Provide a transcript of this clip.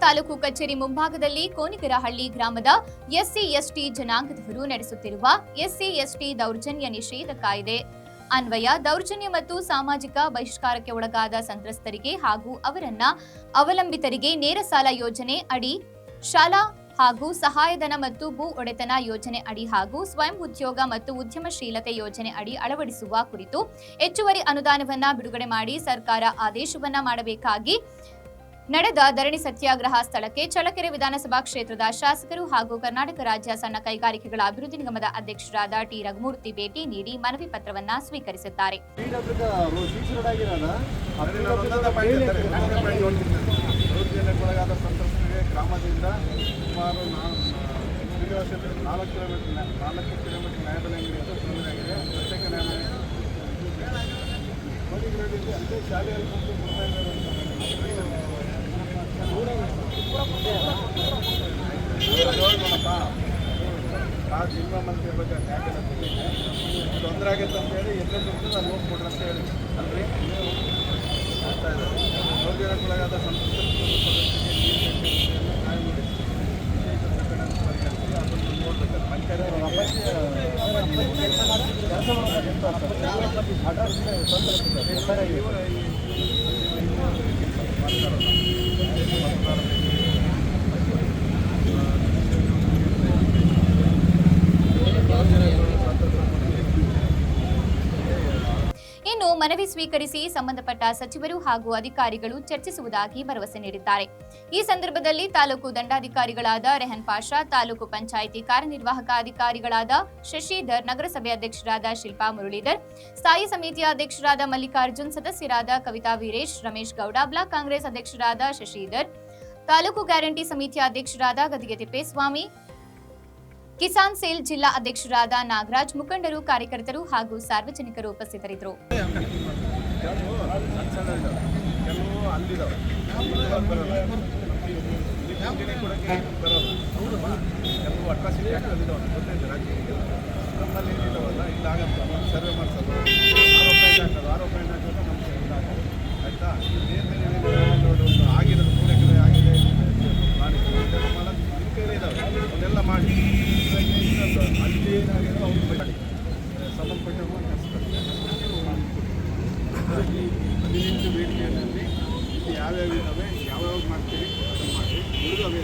ಕಚೇರಿ ಮುಂಭಾಗದಲ್ಲಿ ಕೋನಿಗರಹಳ್ಳಿ ಗ್ರಾಮದ ಎಸ್ಸಿ ಎಸ್ಟಿ ಜನಾಂಗದವರು ನಡೆಸುತ್ತಿರುವ ಎಸ್ಸಿ ಎಸ್ಟಿ ದೌರ್ಜನ್ಯ ನಿಷೇಧ ಕಾಯ್ದೆ ಅನ್ವಯ, ದೌರ್ಜನ್ಯ ಮತ್ತು ಸಾಮಾಜಿಕ ಬಹಿಷ್ಕಾರಕ್ಕೆ ಒಳಗಾದ ಸಂತ್ರಸ್ತರಿಗೆ ಹಾಗೂ ಅವರನ್ನ ಅವಲಂಬಿತರಿಗೆ ನೇರ ಸಾಲ ಯೋಜನೆ ಅಡಿ, ಶಾಲಾ ಹಾಗೂ ಸಹಾಯಧನ ಮತ್ತು ಭೂ ಒಡೆತನ ಯೋಜನೆ ಅಡಿ ಹಾಗೂ ಸ್ವಯಂ ಉದ್ಯೋಗ ಮತ್ತು ಉದ್ಯಮಶೀಲತೆ ಯೋಜನೆ ಅಡಿ ಅಳವಡಿಸುವ ಕುರಿತು ಹೆಚ್ಚುವರಿ ಅನುದಾನವನ್ನ ಬಿಡುಗಡೆ ಮಾಡಿ ಸರ್ಕಾರ ಆದೇಶವನ್ನ ಮಾಡಬೇಕಾಗಿ ನಡೆದ ಧರಣಿ ಸತ್ಯಾಗ್ರಹ ಸ್ಥಳಕ್ಕೆ ಚಳ್ಳಕೆರೆ ವಿಧಾನಸಭಾ ಕ್ಷೇತ್ರದ ಶಾಸಕರು ಹಾಗೂ ಕರ್ನಾಟಕ ರಾಜ್ಯ ಸಣ್ಣ ಕೈಗಾರಿಕೆಗಳ ಅಭಿವೃದ್ಧಿ ನಿಗಮದ ಅಧ್ಯಕ್ಷರಾದ ಟಿ ರಘುಮೂರ್ತಿ ಭೇಟಿ ನೀಡಿ ಮನವಿ ಪತ್ರವನ್ನ ಸ್ವೀಕರಿಸಿದ್ದಾರೆ ಗ್ರಾಮದಿಂದ ಸುಮಾರು ನಾಲ್ಕು ಕಿಲೋಮೀಟರ್ ನಾಲ್ಕು ಆ ಜೀವನ ಮಂತ್ರಿ ನ್ಯಾಯಬೆಲೆ ಕೊಟ್ಟಿದ್ದೆ ತೊಂದರೆ ಆಗೈತೆ ಅಂತ ಹೇಳಿ ಎಲ್ಲೆಲ್ಲಿ ನಾನು ಹೋಗಿ ಕೊಡ್ರಿ ಅಂತ ಹೇಳಿ ಅಲ್ರಿ ಆಗ್ತಾ ಇದೆ ದೌರ್ಜನ್ಯಕ್ಕೊಳಗಾದ ಸಂತ್ರಸ್ತ ಸದಸ್ಯರಿಗೆ ನೀರು ಬೇಕು ನ್ಯಾಯ ಮನವಿ ಸ್ವೀಕರಿಸಿ ಸಂಬಂಧಪಟ್ಟ ಸಚಿವರು ಹಾಗೂ ಅಧಿಕಾರಿಗಳು ಚರ್ಚಿಸುವುದಾಗಿ ಭರವಸೆ ನೀಡಿದ್ದಾರೆ. ಈ ಸಂದರ್ಭದಲ್ಲಿ ತಾಲೂಕು ದಂಡಾಧಿಕಾರಿಗಳಾದ ರೆಹನ್ ಪಾಷಾ, ತಾಲೂಕು ಪಂಚಾಯಿತಿ ಕಾರ್ಯನಿರ್ವಾಹಕ ಅಧಿಕಾರಿಗಳಾದ ಶಶಿಧರ್, ನಗರಸಭೆ ಅಧ್ಯಕ್ಷರಾದ ಶಿಲ್ಪಾ ಮುರಳೀಧರ್, ಸ್ಥಾಯಿ ಸಮಿತಿಯ ಅಧ್ಯಕ್ಷರಾದ ಮಲ್ಲಿಕಾರ್ಜುನ್, ಸದಸ್ಯರಾದ ಕವಿತಾ ವೀರೇಶ್, ರಮೇಶ್ ಗೌಡ, ಬ್ಲಾಕ್ ಕಾಂಗ್ರೆಸ್ ಅಧ್ಯಕ್ಷರಾದ ಶಶಿಧರ್, ತಾಲೂಕು ಗ್ಯಾರಂಟಿ ಸಮಿತಿಯ ಅಧ್ಯಕ್ಷರಾದ ಗದಿಗೆ ತಿಪ್ಪೇಸ್ವಾಮಿ ಕಿಸಾನ್ ಸೇಲ್ ಜಿಲ್ಲಾ ಅಧ್ಯಕ್ಷರಾದ ನಾಗರಾಜ್ ಮುಖಂಡರು ಕಾರ್ಯಕರ್ತರು ಹಾಗೂ ಸಾರ್ವಜನಿಕರು ಉಪಸ್ಥಿತರಿದ್ದರು. ಆಗಿದೆ ಮಾಡಿ ಅಲ್ಲಿ ಏನಾಗಿದೆ ಅವ್ರು ಸಂಬಂಧಪಟ್ಟವ್ರು ಈ ಹದಿನೆಂಟು ಇದು ಯಾವ್ಯಾವ ಇದ್ದಾವೆ ಯಾವ್ಯಾವ ಮಾಡ್ತೀವಿ ಅದನ್ನು ಮಾಡಿ ಉಳಿದವೆ